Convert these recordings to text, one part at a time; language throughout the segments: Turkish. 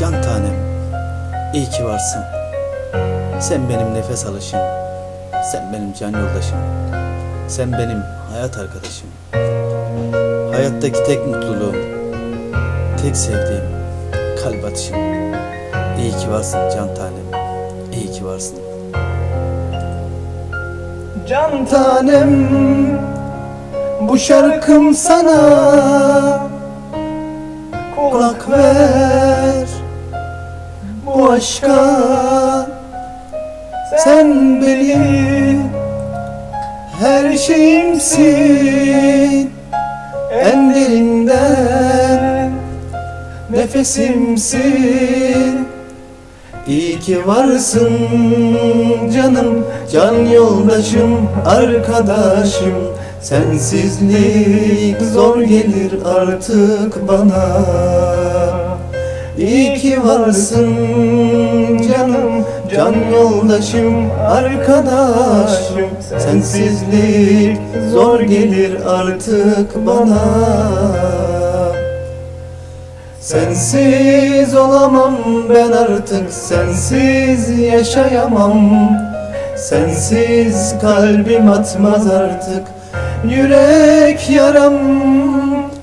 Can tanem, iyi ki varsın. Sen benim nefes alışım, sen benim can yoldaşım, sen benim hayat arkadaşım. Hayattaki tek mutluluğum, tek sevdiğim kalp atışım. İyi ki varsın can tanem, iyi ki varsın. Can tanem bu şarkım sana bu aşka sen benim her şeyimsin. En derinden nefesimsin. İyi ki varsın canım, can yoldaşım, arkadaşım. Sensizlik zor gelir artık bana İyi ki varsın canım, can yoldaşım, arkadaşım. Sensizlik zor gelir artık bana. Sensiz olamam ben artık sensiz yaşayamam. Sensiz kalbim atmaz artık yürek yaram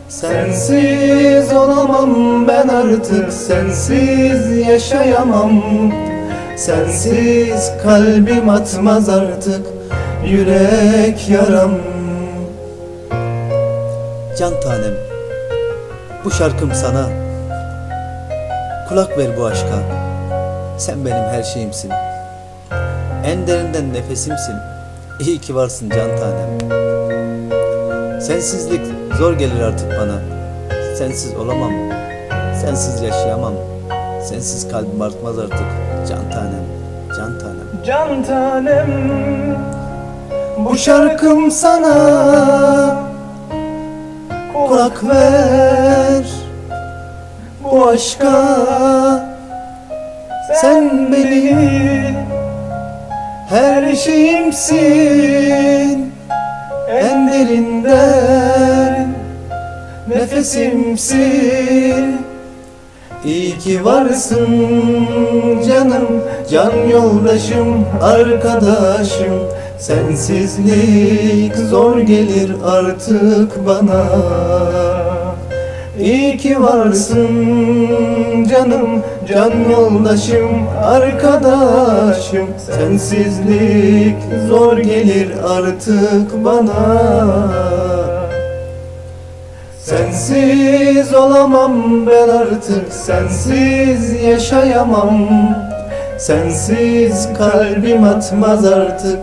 Sensiz olamam ben artık sensiz yaşayamam Sensiz kalbim atmaz artık yürek yaram Can tanem, bu şarkım sana. Kulak ver bu aşka. Sen benim her şeyimsin. En derinden nefesimsin. İyi ki varsın can tanem. Sensizlik zor gelir artık bana. Sensiz olamam. Sensiz yaşayamam. Sensiz kalbim artmaz artık. Can tanem, can tanem. Can tanem Bu şarkım sana Kulak ver Bu aşka Sen benim Her şeyimsin En derinden Nefesimsin. İyi ki varsın canım, can yoldaşım, arkadaşım. Sensizlik zor gelir artık bana. İyi ki varsın canım, can yoldaşım, arkadaşım. Sensizlik zor gelir artık bana Sensiz olamam ben artık sensiz yaşayamam. Sensiz kalbim atmaz artık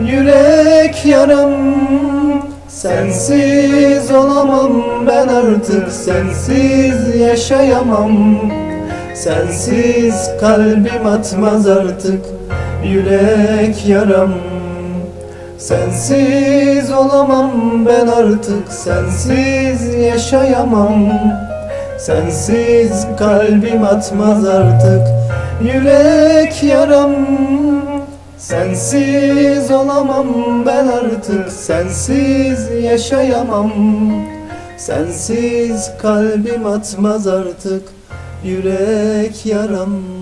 yürek yaram. Sensiz olamam ben artık sensiz yaşayamam. Sensiz kalbim atmaz artık yürek yaram Sensiz olamam ben artık sensiz yaşayamam. Sensiz kalbim atmaz artık yürek yaram. Sensiz olamam ben artık sensiz yaşayamam. Sensiz kalbim atmaz artık yürek yaram